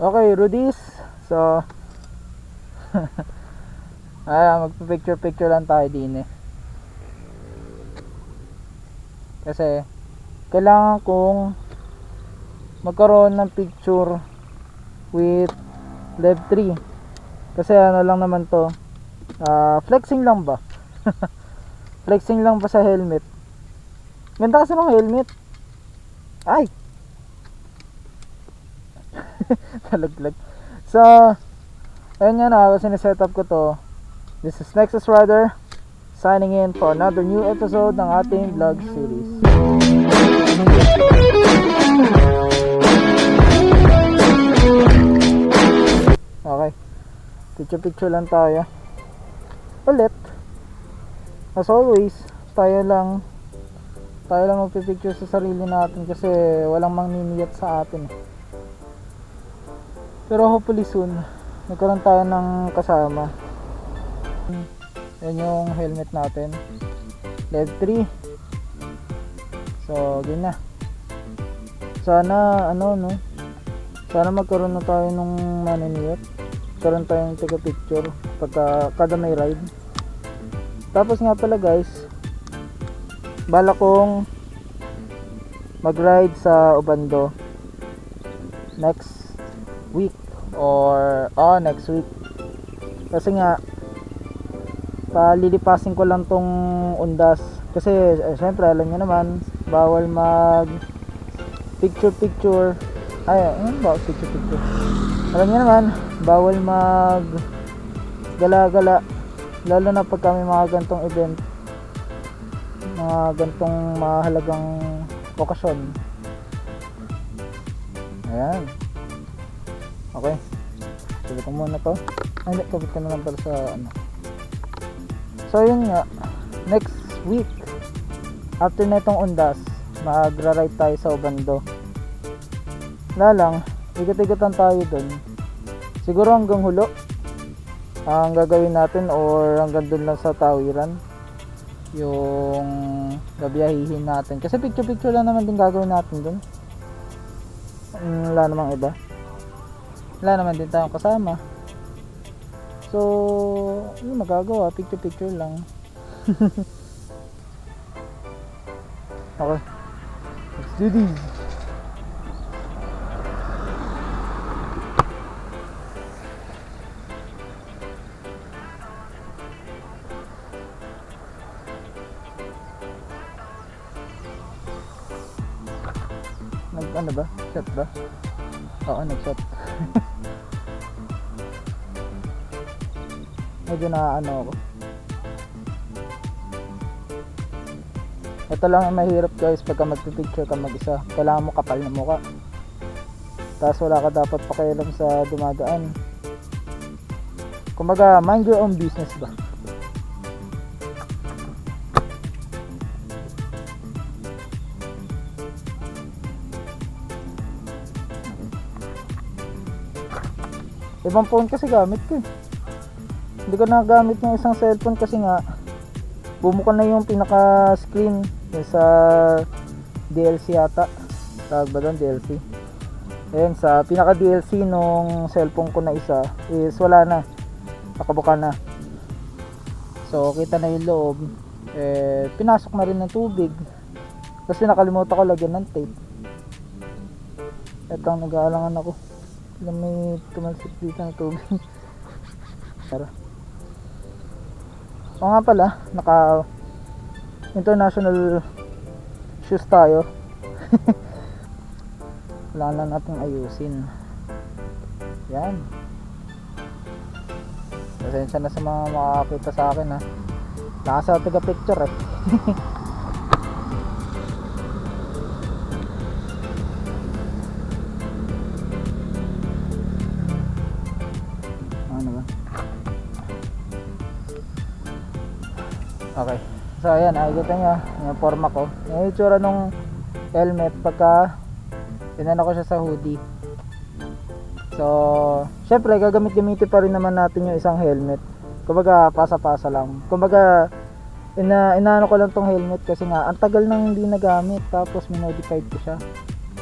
Okay, Rudis. So, ah, magpa-picture-picture lang tayo din eh. Kasi, kailangan kong magkaroon ng picture with Lev 3. Kasi ano lang naman to, ah, flexing lang ba? flexing lang ba sa helmet? Ganda kasi ng helmet. Ay! Talaglag. So, ayun nga na, siniset up ko to. This is Nexus Rider signing in for another new episode ng ating vlog series. Okay. Picture picture lang tayo. Ulit. As always, tayo lang tayo lang magpipicture sa sarili natin kasi walang mangniniyat sa atin. Pero hopefully soon, nagkaroon tayo ng kasama. Yan yung helmet natin. Lev 3. So, yun na. Sana, ano, no? Sana magkaroon na tayo nung maniniyat. Karoon tayong taga picture pagka kada may ride. Tapos nga pala guys, bala kong mag-ride sa Obando next week or oh next week. Kasi nga palilipasin ko lang tong undas. Kasi eh, syempre alam niyo naman bawal mag picture picture ay ano ba picture picture alam niyo naman bawal mag gala gala lalo na pag kami mga gantong event. Mga gantong mahalagang okasyon. Ayan okay. Sabit ko muna to. Ay sabit ko na lang pala sa ano. So yun nga. Next week after na itong undas magra-ride tayo sa Obando. Wala lang ikot-ikotan tayo dun. Siguro hanggang hulo. Ang gagawin natin or hanggang dun lang sa tawiran. Yung gabiyahihin natin. Kasi picture picture lang naman din gagawin natin dun. Mm, wala namang iba wala naman din tayong kasama. So ano magagawa. Picture picture lang. Okay. Let's do this. Nag ano ba? Shot ba? Oo nag shot medyo na ano ako. Ito lang ang mahirap guys pagka magpipicture ka mag isa kailangan mo kapal na mukha. Tapos wala ka dapat pakialam sa dumadaan. Kumbaga mind your own business ba ibang phone kasi gamit ko eh. hindi ko nagamit yung isang cellphone kasi nga bumuka na yung pinaka screen yung sa DLC yata tawag ba doon? DLC ayun sa pinaka DLC nung cellphone ko na isa is wala na. Nakabuka na. So kita na yung loob. Eh pinasok na rin ng tubig. Kasi nakalimutan ko lagyan ng tape. Eto ang nag-aalangan ako na may tumalsik dito ng tubig. Tara. O nga pala naka international shoes tayo. Wala na natin ayusin. Yan. Pasensya na sa mga makakita sa akin ha. Nakasa taga picture eh Okay. So ayan, nakikita nyo yung forma ko. Yung itsura nung helmet pagka inano ko siya sa hoodie. So, syempre gagamit-gamitin pa rin naman natin yung isang helmet. Kumbaga pasa-pasa lang. Kumbaga ina inaano ko lang tong helmet kasi nga ang tagal nang hindi nagamit tapos minodified ko siya.